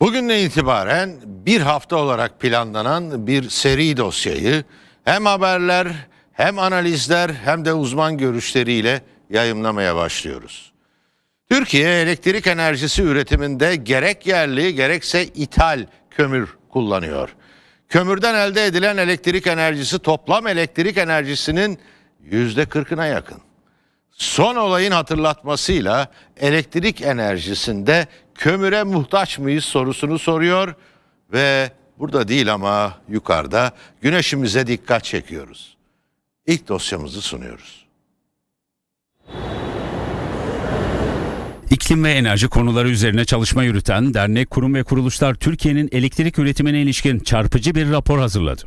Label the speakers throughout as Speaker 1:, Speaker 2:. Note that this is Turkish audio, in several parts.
Speaker 1: Bugünden itibaren bir hafta olarak planlanan bir seri dosyayı hem haberler hem analizler hem de uzman görüşleriyle yayımlamaya başlıyoruz. Türkiye elektrik enerjisi üretiminde gerek yerli gerekse ithal kömür kullanıyor. Kömürden elde edilen elektrik enerjisi toplam elektrik enerjisinin yüzde kırkına yakın. Son olayın hatırlatmasıyla elektrik enerjisinde kömüre muhtaç mıyız sorusunu soruyor ve burada değil ama yukarıda güneşimize dikkat çekiyoruz. İlk dosyamızı sunuyoruz.
Speaker 2: İklim ve enerji konuları üzerine çalışma yürüten dernek, kurum ve kuruluşlar Türkiye'nin elektrik üretimine ilişkin çarpıcı bir rapor hazırladı.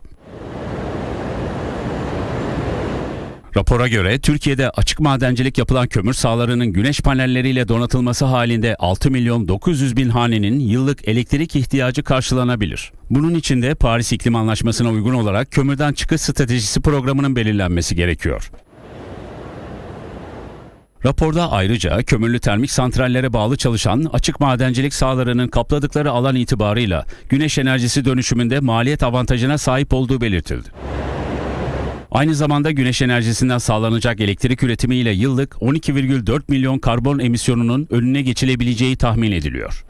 Speaker 2: Rapora göre Türkiye'de açık madencilik yapılan kömür sahalarının güneş panelleriyle donatılması halinde 6 milyon 900 bin hanenin yıllık elektrik ihtiyacı karşılanabilir. Bunun için de Paris İklim Anlaşması'na uygun olarak kömürden çıkış stratejisi programının belirlenmesi gerekiyor. Raporda ayrıca kömürlü termik santrallere bağlı çalışan açık madencilik sahalarının kapladıkları alan itibarıyla güneş enerjisi dönüşümünde maliyet avantajına sahip olduğu belirtildi. Aynı zamanda güneş enerjisinden sağlanacak elektrik üretimiyle yıllık 12,4 milyon karbon emisyonunun önüne geçilebileceği tahmin ediliyor.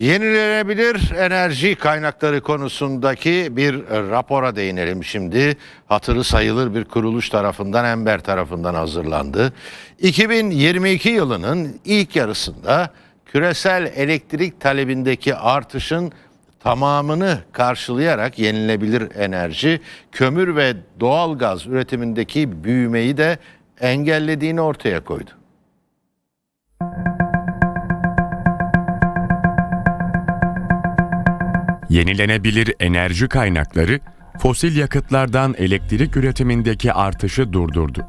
Speaker 1: Yenilenebilir enerji kaynakları konusundaki bir rapora değinelim şimdi. Hatırı sayılır bir kuruluş tarafından Ember tarafından hazırlandı. 2022 yılının ilk yarısında küresel elektrik talebindeki artışın tamamını karşılayarak yenilebilir enerji, kömür ve doğal gaz üretimindeki büyümeyi de engellediğini ortaya koydu.
Speaker 3: Yenilenebilir enerji kaynakları fosil yakıtlardan elektrik üretimindeki artışı durdurdu.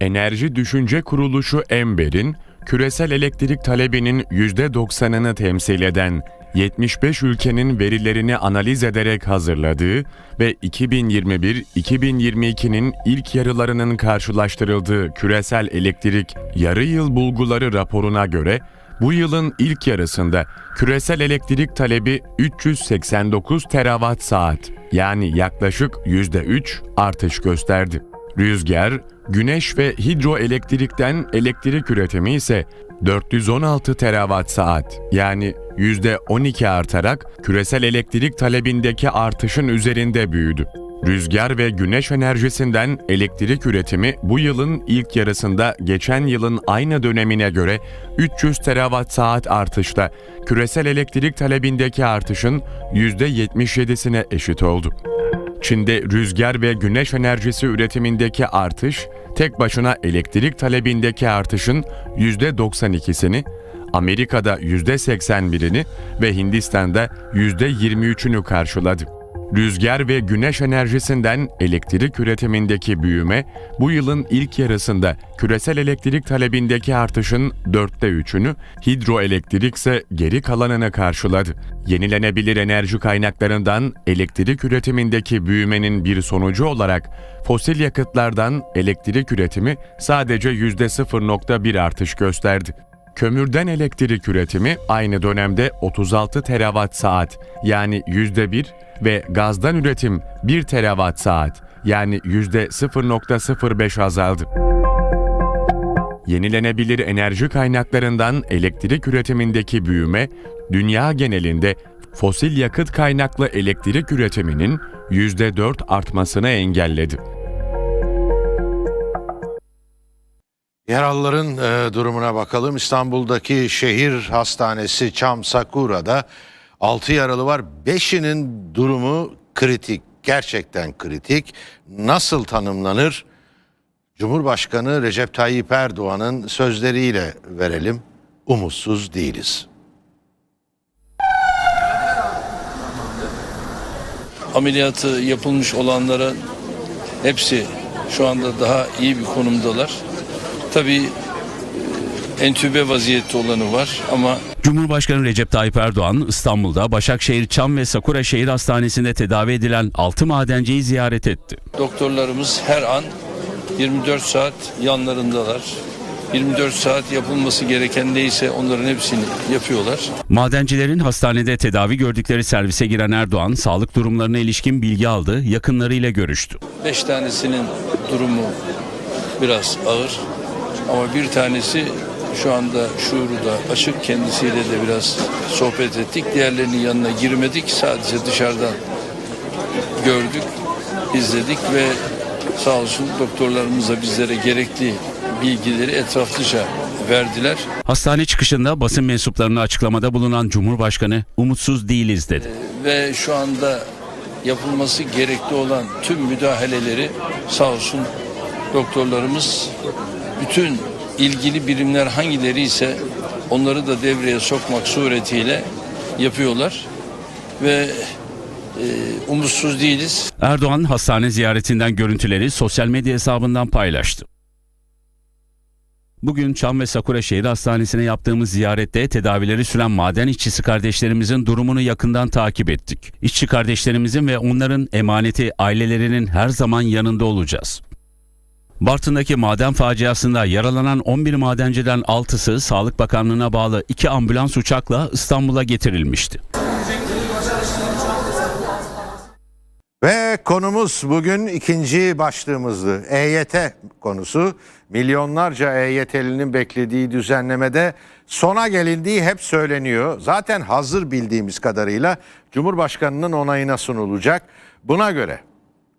Speaker 3: Enerji Düşünce Kuruluşu Ember'in küresel elektrik talebinin %90'ını temsil eden 75 ülkenin verilerini analiz ederek hazırladığı ve 2021-2022'nin ilk yarılarının karşılaştırıldığı küresel elektrik yarı yıl bulguları raporuna göre bu yılın ilk yarısında küresel elektrik talebi 389 terawatt saat yani yaklaşık %3 artış gösterdi. Rüzgar, güneş ve hidroelektrikten elektrik üretimi ise 416 terawatt saat yani %12 artarak küresel elektrik talebindeki artışın üzerinde büyüdü. Rüzgar ve güneş enerjisinden elektrik üretimi bu yılın ilk yarısında geçen yılın aynı dönemine göre 300 terawatt saat artışla küresel elektrik talebindeki artışın %77'sine eşit oldu. Çin'de rüzgar ve güneş enerjisi üretimindeki artış, tek başına elektrik talebindeki artışın %92'sini, Amerika'da %81'ini ve Hindistan'da %23'ünü karşıladı. Rüzgar ve güneş enerjisinden elektrik üretimindeki büyüme bu yılın ilk yarısında küresel elektrik talebindeki artışın dörtte üçünü, hidroelektrik ise geri kalanını karşıladı. Yenilenebilir enerji kaynaklarından elektrik üretimindeki büyümenin bir sonucu olarak fosil yakıtlardan elektrik üretimi sadece %0.1 artış gösterdi. Kömürden elektrik üretimi aynı dönemde 36 terawatt saat yani %1 ve gazdan üretim 1 terawatt saat yani %0.05 azaldı. Yenilenebilir enerji kaynaklarından elektrik üretimindeki büyüme dünya genelinde fosil yakıt kaynaklı elektrik üretiminin %4 artmasını engelledi.
Speaker 1: Yaralıların e, durumuna bakalım. İstanbul'daki şehir hastanesi Çam Sakura'da 6 yaralı var. 5'inin durumu kritik. Gerçekten kritik. Nasıl tanımlanır? Cumhurbaşkanı Recep Tayyip Erdoğan'ın sözleriyle verelim. Umutsuz değiliz.
Speaker 4: ameliyatı yapılmış olanlara hepsi şu anda daha iyi bir konumdalar. Tabii e, entübe vaziyette olanı var ama
Speaker 2: Cumhurbaşkanı Recep Tayyip Erdoğan İstanbul'da Başakşehir Çam ve Sakura Şehir Hastanesi'nde tedavi edilen 6 madenciyi ziyaret etti.
Speaker 4: doktorlarımız her an 24 saat yanlarındalar. 24 saat yapılması gereken neyse onların hepsini yapıyorlar.
Speaker 2: Madencilerin hastanede tedavi gördükleri servise giren Erdoğan, sağlık durumlarına ilişkin bilgi aldı, yakınlarıyla görüştü.
Speaker 4: 5 tanesinin durumu biraz ağır ama bir tanesi şu anda şuuru da açık kendisiyle de biraz sohbet ettik. Diğerlerinin yanına girmedik sadece dışarıdan gördük, izledik ve sağ olsun doktorlarımız da bizlere gerekli bilgileri etraflıca verdiler.
Speaker 2: Hastane çıkışında basın mensuplarına açıklamada bulunan Cumhurbaşkanı umutsuz değiliz dedi.
Speaker 4: ve şu anda yapılması gerekli olan tüm müdahaleleri sağ olsun doktorlarımız bütün ilgili birimler hangileri ise onları da devreye sokmak suretiyle yapıyorlar ve e, umutsuz değiliz.
Speaker 2: Erdoğan hastane ziyaretinden görüntüleri sosyal medya hesabından paylaştı. Bugün Çam ve Sakura Şehir Hastanesi'ne yaptığımız ziyarette tedavileri süren maden işçisi kardeşlerimizin durumunu yakından takip ettik. İşçi kardeşlerimizin ve onların emaneti ailelerinin her zaman yanında olacağız. Bartın'daki maden faciasında yaralanan 11 madenciden 6'sı Sağlık Bakanlığı'na bağlı iki ambulans uçakla İstanbul'a getirilmişti.
Speaker 1: Ve konumuz bugün ikinci başlığımızdı. EYT konusu. Milyonlarca EYT'linin beklediği düzenlemede sona gelindiği hep söyleniyor. Zaten hazır bildiğimiz kadarıyla Cumhurbaşkanı'nın onayına sunulacak. Buna göre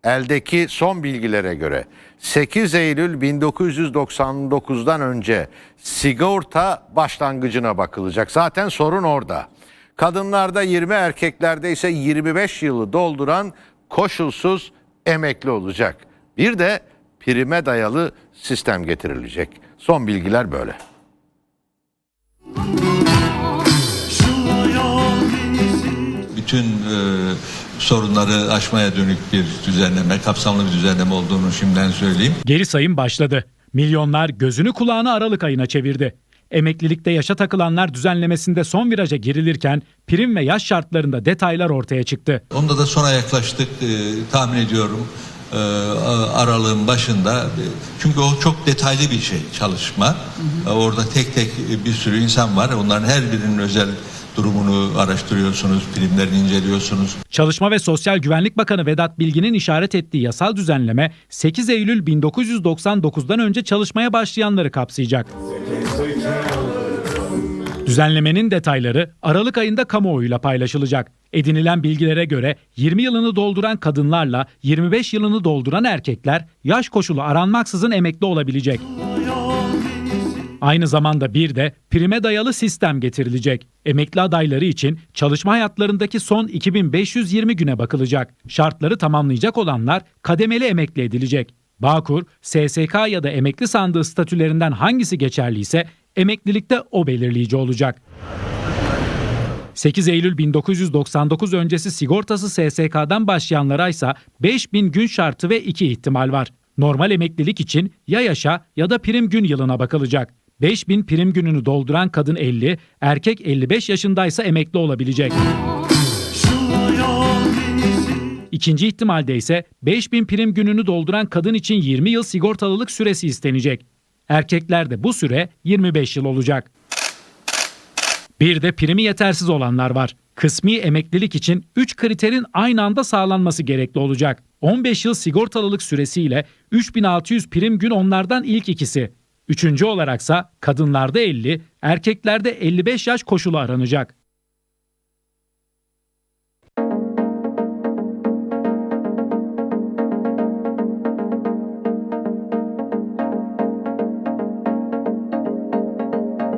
Speaker 1: eldeki son bilgilere göre 8 Eylül 1999'dan önce sigorta başlangıcına bakılacak. Zaten sorun orada. Kadınlarda 20, erkeklerde ise 25 yılı dolduran koşulsuz emekli olacak. Bir de prime dayalı sistem getirilecek. Son bilgiler böyle.
Speaker 5: bütün e, sorunları aşmaya dönük bir düzenleme, kapsamlı bir düzenleme olduğunu şimdiden söyleyeyim.
Speaker 6: Geri sayım başladı. Milyonlar gözünü kulağını Aralık ayına çevirdi. Emeklilikte yaşa takılanlar düzenlemesinde son viraja girilirken prim ve yaş şartlarında detaylar ortaya çıktı.
Speaker 5: Onda da sona yaklaştık e, tahmin ediyorum e, aralığın başında. E, Çünkü o çok detaylı bir şey çalışma. E, Orada tek tek bir sürü insan var. Onların her birinin özel durumunu araştırıyorsunuz, primlerini inceliyorsunuz.
Speaker 6: Çalışma ve Sosyal Güvenlik Bakanı Vedat Bilgin'in işaret ettiği yasal düzenleme 8 Eylül 1999'dan önce çalışmaya başlayanları kapsayacak. Düzenlemenin detayları Aralık ayında kamuoyuyla paylaşılacak. Edinilen bilgilere göre 20 yılını dolduran kadınlarla 25 yılını dolduran erkekler yaş koşulu aranmaksızın emekli olabilecek. Aynı zamanda bir de prime dayalı sistem getirilecek. Emekli adayları için çalışma hayatlarındaki son 2520 güne bakılacak. Şartları tamamlayacak olanlar kademeli emekli edilecek. Bağkur, SSK ya da emekli sandığı statülerinden hangisi geçerliyse emeklilikte o belirleyici olacak. 8 Eylül 1999 öncesi sigortası SSK'dan başlayanlara ise 5000 gün şartı ve 2 ihtimal var. Normal emeklilik için ya yaşa ya da prim gün yılına bakılacak. 5000 prim gününü dolduran kadın 50, erkek 55 yaşındaysa emekli olabilecek. İkinci ihtimalde ise 5000 prim gününü dolduran kadın için 20 yıl sigortalılık süresi istenecek. Erkeklerde bu süre 25 yıl olacak. Bir de primi yetersiz olanlar var. Kısmi emeklilik için 3 kriterin aynı anda sağlanması gerekli olacak. 15 yıl sigortalılık süresiyle 3600 prim gün onlardan ilk ikisi. Üçüncü olaraksa kadınlarda 50, erkeklerde 55 yaş koşulu aranacak.